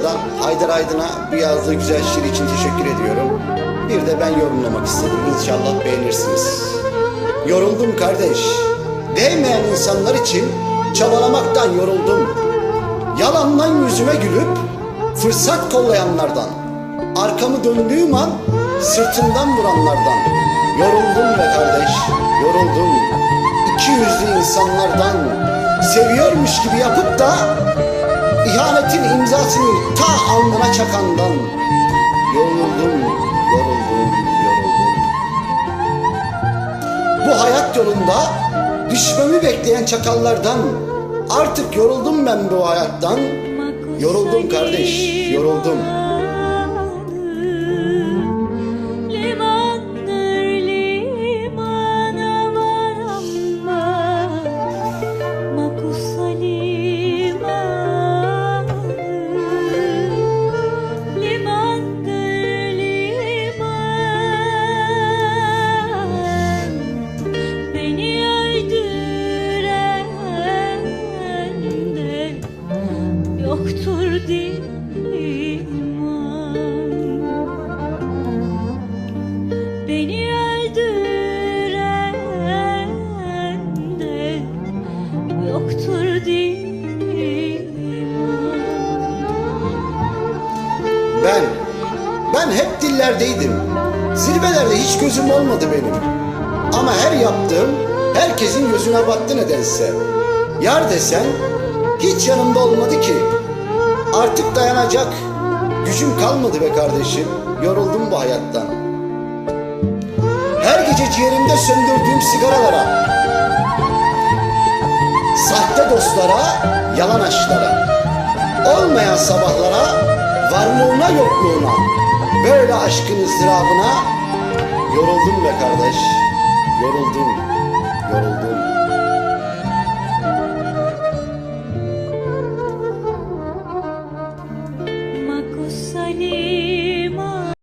buradan Haydar Aydın'a bu yazdığı güzel şiir için teşekkür ediyorum. Bir de ben yorumlamak istedim. İnşallah beğenirsiniz. Yoruldum kardeş. Değmeyen insanlar için çabalamaktan yoruldum. Yalandan yüzüme gülüp fırsat kollayanlardan. Arkamı döndüğüm an sırtımdan vuranlardan. Yoruldum be kardeş, yoruldum. İki yüzlü insanlardan seviyormuş gibi yapıp da ihanetin imzasını ta alnına çakandan. Yoruldum, yoruldum, yoruldum. Bu hayat yolunda düşmemi bekleyen çakallardan artık yoruldum ben bu hayattan. Yoruldum kardeş, yoruldum. Yoktur diman Ben, ben hep dillerdeydim. Zirvelerde hiç gözüm olmadı benim. Ama her yaptığım herkesin gözüne battı nedense. Yar desen hiç yanımda olmadı ki. Artık dayanacak gücüm kalmadı be kardeşim. Yoruldum bu hayattan. Her gece ciğerimde söndürdüğüm sigaralara, sahte dostlara, yalan aşklara, olmayan sabahlara, varlığına yokluğuna, böyle aşkın ızdırabına yoruldum be kardeş, yoruldum.